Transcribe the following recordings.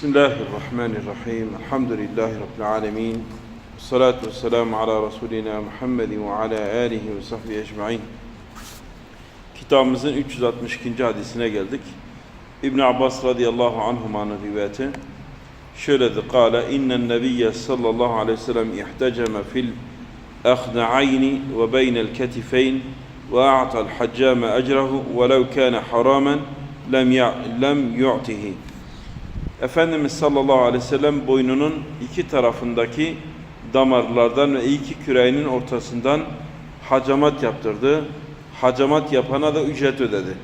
Bismillahirrahmanirrahim. Elhamdülillahi Rabbil alemin. Salatu ve selamu ala Resulina Muhammedin ve ala alihi ve sahbihi ecma'in. Kitabımızın 362. hadisine geldik. İbn Abbas radıyallahu anhumanın rivayeti. Şöyle de kâle innen nebiyye sallallahu aleyhi ve sellem ihteceme fil ahda'ayni ve beynel ketifeyn ve a'tal haccame ecrehu ve lev kâne haramen lem, ya, lem yu'tihi. Efendimiz sallallahu aleyhi ve sellem boynunun iki tarafındaki damarlardan ve iki küreğinin ortasından hacamat yaptırdı. Hacamat yapana da ücret ödedi.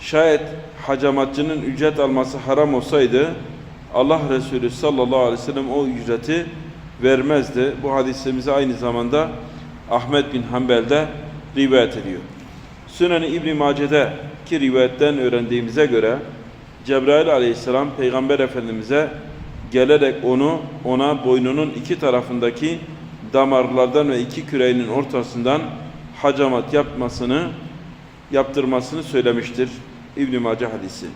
Şayet hacamatçının ücret alması haram olsaydı Allah Resulü sallallahu aleyhi ve sellem o ücreti vermezdi. Bu hadisimizi aynı zamanda Ahmet bin Hanbel'de rivayet ediyor. Sünen-i İbn Mace'de ki rivayetten öğrendiğimize göre Cebrail aleyhisselam peygamber efendimize gelerek onu ona boynunun iki tarafındaki damarlardan ve iki küreğinin ortasından hacamat yapmasını yaptırmasını söylemiştir İbn Mace hadisi.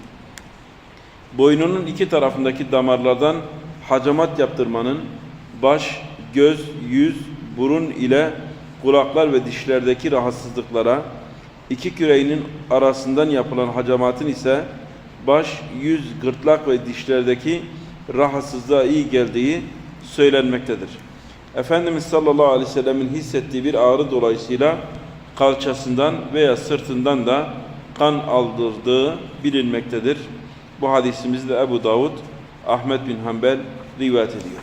Boynunun iki tarafındaki damarlardan hacamat yaptırmanın baş, göz, yüz, burun ile kulaklar ve dişlerdeki rahatsızlıklara, iki küreğinin arasından yapılan hacamatın ise baş, yüz, gırtlak ve dişlerdeki rahatsızlığa iyi geldiği söylenmektedir. Efendimiz sallallahu aleyhi ve sellemin hissettiği bir ağrı dolayısıyla kalçasından veya sırtından da kan aldırdığı bilinmektedir. Bu hadisimizi de Ebu Davud, Ahmet bin Hanbel rivayet ediyor.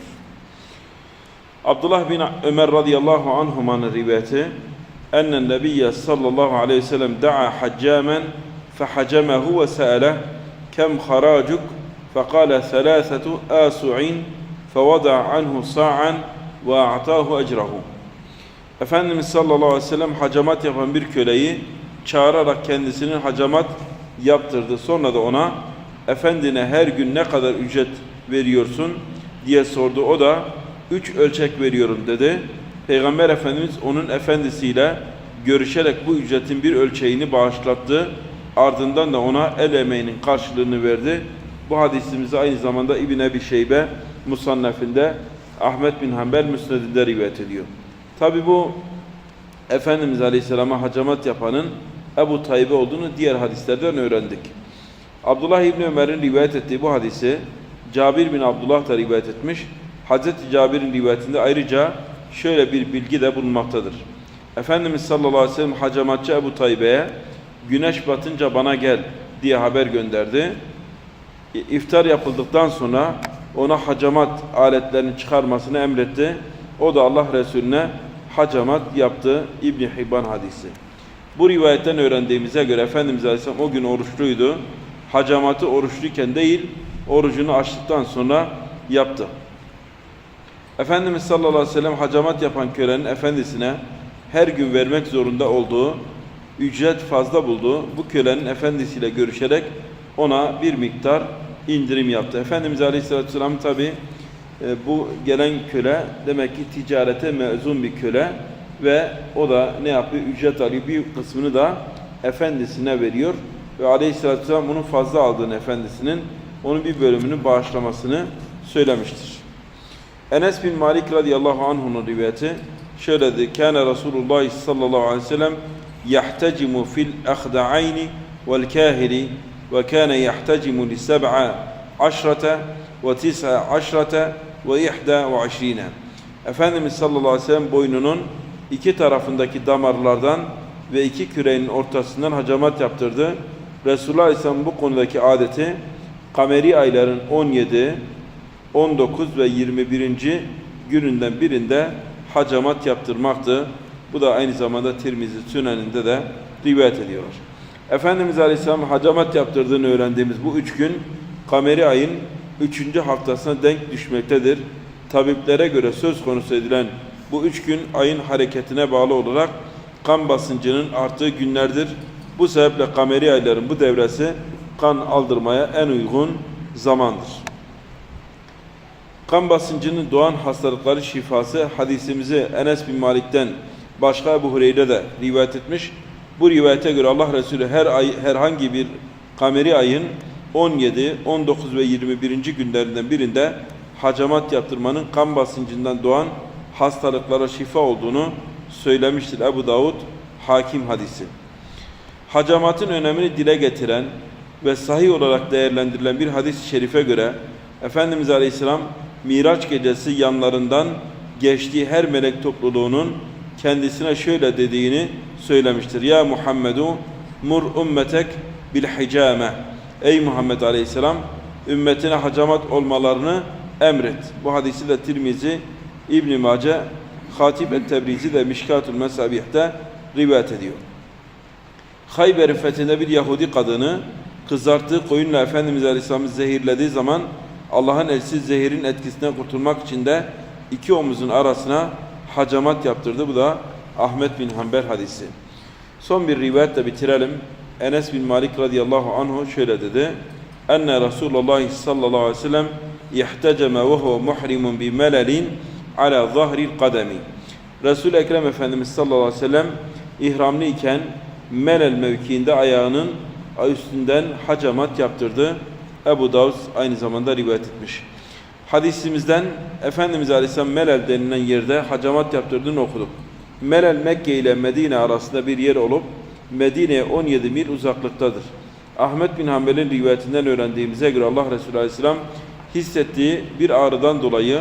Abdullah bin Ömer radıyallahu anhumanın rivayeti ennen nebiyye sallallahu aleyhi ve sellem da'a haccamen fehacemehu ve se'ele kem haracuk fekale thelâthetu âsu'in fevada'a anhu sa'an ve a'tahu ecrahu Efendimiz sallallahu aleyhi ve sellem hacamat yapan bir köleyi çağırarak kendisinin hacamat yaptırdı. Sonra da ona efendine her gün ne kadar ücret veriyorsun diye sordu. O da üç ölçek veriyorum dedi. Peygamber Efendimiz onun efendisiyle görüşerek bu ücretin bir ölçeğini bağışlattı. Ardından da ona el emeğinin karşılığını verdi. Bu hadisimizi aynı zamanda İbn Ebi Şeybe Musannef'inde Ahmet bin Hanbel Müsned'inde rivayet ediyor. Tabi bu Efendimiz Aleyhisselam'a hacamat yapanın Ebu Taybe olduğunu diğer hadislerden öğrendik. Abdullah İbni Ömer'in rivayet ettiği bu hadisi Cabir bin Abdullah da rivayet etmiş. Hazreti Cabir'in rivayetinde ayrıca şöyle bir bilgi de bulunmaktadır. Efendimiz sallallahu aleyhi ve sellem hacamatçı Ebu Taybe'ye güneş batınca bana gel diye haber gönderdi. İftar yapıldıktan sonra ona hacamat aletlerini çıkarmasını emretti. O da Allah Resulüne hacamat yaptı. İbni Hibban hadisi. Bu rivayetten öğrendiğimize göre Efendimiz Aleyhisselam o gün oruçluydu. Hacamatı oruçluyken değil, orucunu açtıktan sonra yaptı. Efendimiz sallallahu aleyhi ve sellem hacamat yapan kölenin efendisine her gün vermek zorunda olduğu, ücret fazla bulduğu bu kölenin efendisiyle görüşerek ona bir miktar indirim yaptı. Efendimiz aleyhisselatü vesselam tabi bu gelen köle demek ki ticarete mezun bir köle ve o da ne yapıyor? Ücret alıyor. Bir kısmını da efendisine veriyor. Ve aleyhissalatü vesselam bunun fazla aldığını efendisinin onun bir bölümünü bağışlamasını söylemiştir. Enes bin Malik radıyallahu anh'un rivayeti şöyle dedi. Kâne Resulullah sallallahu aleyhi ve sellem kâne yahtecimu li seb'a aşrate ve tis'a aşrate ve ihda ve aşrine. Efendimiz sallallahu aleyhi ve sellem boynunun iki tarafındaki damarlardan ve iki küreğinin ortasından hacamat yaptırdı. Resulullah Aleyhisselam bu konudaki adeti kameri ayların 17, 19 ve 21. gününden birinde hacamat yaptırmaktı. Bu da aynı zamanda Tirmizi Sünen'inde de rivayet ediyorlar. Efendimiz Aleyhisselam hacamat yaptırdığını öğrendiğimiz bu üç gün kameri ayın üçüncü haftasına denk düşmektedir. Tabiplere göre söz konusu edilen bu üç gün ayın hareketine bağlı olarak kan basıncının arttığı günlerdir. Bu sebeple kameri ayların bu devresi kan aldırmaya en uygun zamandır. Kan basıncının doğan hastalıkları şifası hadisimizi Enes bin Malik'ten başka Ebu Hureyre de rivayet etmiş. Bu rivayete göre Allah Resulü her ay herhangi bir kameri ayın 17, 19 ve 21. günlerinden birinde hacamat yaptırmanın kan basıncından doğan hastalıklara şifa olduğunu söylemiştir Ebu Davud Hakim hadisi. Hacamatın önemini dile getiren ve sahih olarak değerlendirilen bir hadis-i şerife göre Efendimiz Aleyhisselam Miraç gecesi yanlarından geçtiği her melek topluluğunun kendisine şöyle dediğini söylemiştir. Ya Muhammedu mur ümmetek bil hicame. Ey Muhammed Aleyhisselam ümmetine hacamat olmalarını emret. Bu hadisi de Tirmizi, İbn Mace, Hatib et-Tebrizi de Mişkatül Mesabih'te rivayet ediyor. Hayber'in fethinde bir Yahudi kadını kızarttığı koyunla Efendimiz Aleyhisselam'ı zehirlediği zaman Allah'ın elsiz zehirin etkisinden kurtulmak için de iki omuzun arasına hacamat yaptırdı. Bu da Ahmet bin Hanbel hadisi. Son bir rivayetle bitirelim. Enes bin Malik radıyallahu anhu şöyle dedi. Enne Resulullah sallallahu aleyhi ve sellem ihteceme ve huve muhrimun bi melelin ala zahril kademi. Resul-i Ekrem Efendimiz sallallahu aleyhi ve sellem ihramlı iken melel mevkiinde ayağının üstünden hacamat yaptırdı. Ebu Davud aynı zamanda rivayet etmiş. Hadisimizden Efendimiz Aleyhisselam Melel denilen yerde hacamat yaptırdığını okuduk. Melel Mekke ile Medine arasında bir yer olup Medine'ye 17 mil uzaklıktadır. Ahmet bin Hanbel'in rivayetinden öğrendiğimize göre Allah Resulü Aleyhisselam hissettiği bir ağrıdan dolayı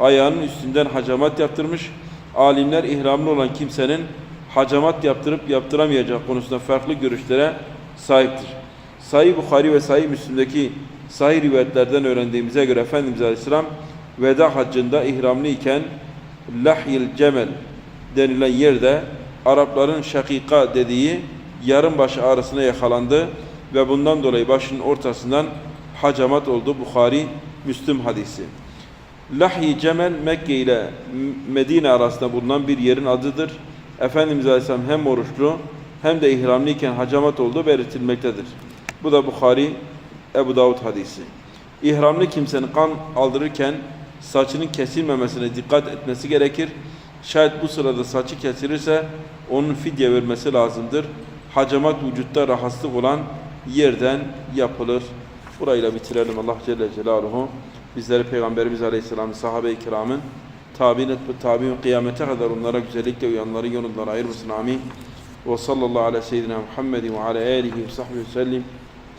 ayağının üstünden hacamat yaptırmış. Alimler ihramlı olan kimsenin hacamat yaptırıp yaptıramayacağı konusunda farklı görüşlere sahiptir. Sahih Bukhari ve Sahih Müslim'deki sahih rivayetlerden öğrendiğimize göre Efendimiz Aleyhisselam veda haccında ihramlı iken Lahyil Cemel denilen yerde Arapların şakika dediği yarım başı ağrısına yakalandı ve bundan dolayı başının ortasından hacamat oldu. Bukhari Müslüm hadisi. Lahyi Cemel Mekke ile Medine arasında bulunan bir yerin adıdır. Efendimiz Aleyhisselam hem oruçlu hem de ihramlıyken hacamat olduğu belirtilmektedir. Bu da Bukhari Ebu Davud hadisi. İhramlı kimsenin kan aldırırken saçının kesilmemesine dikkat etmesi gerekir. Şayet bu sırada saçı kesilirse onun fidye vermesi lazımdır. Hacamat vücutta rahatsızlık olan yerden yapılır. Burayla bitirelim Allah Celle Celaluhu. Bizleri Peygamberimiz Aleyhisselam'ın sahabe-i kiramın tabi'in tabi'in kıyamete kadar onlara güzellikle uyanları yolundan ayırmasın amin. Ve sallallahu ala seyyidina Muhammedin ve ala alihi ve sahbihi ve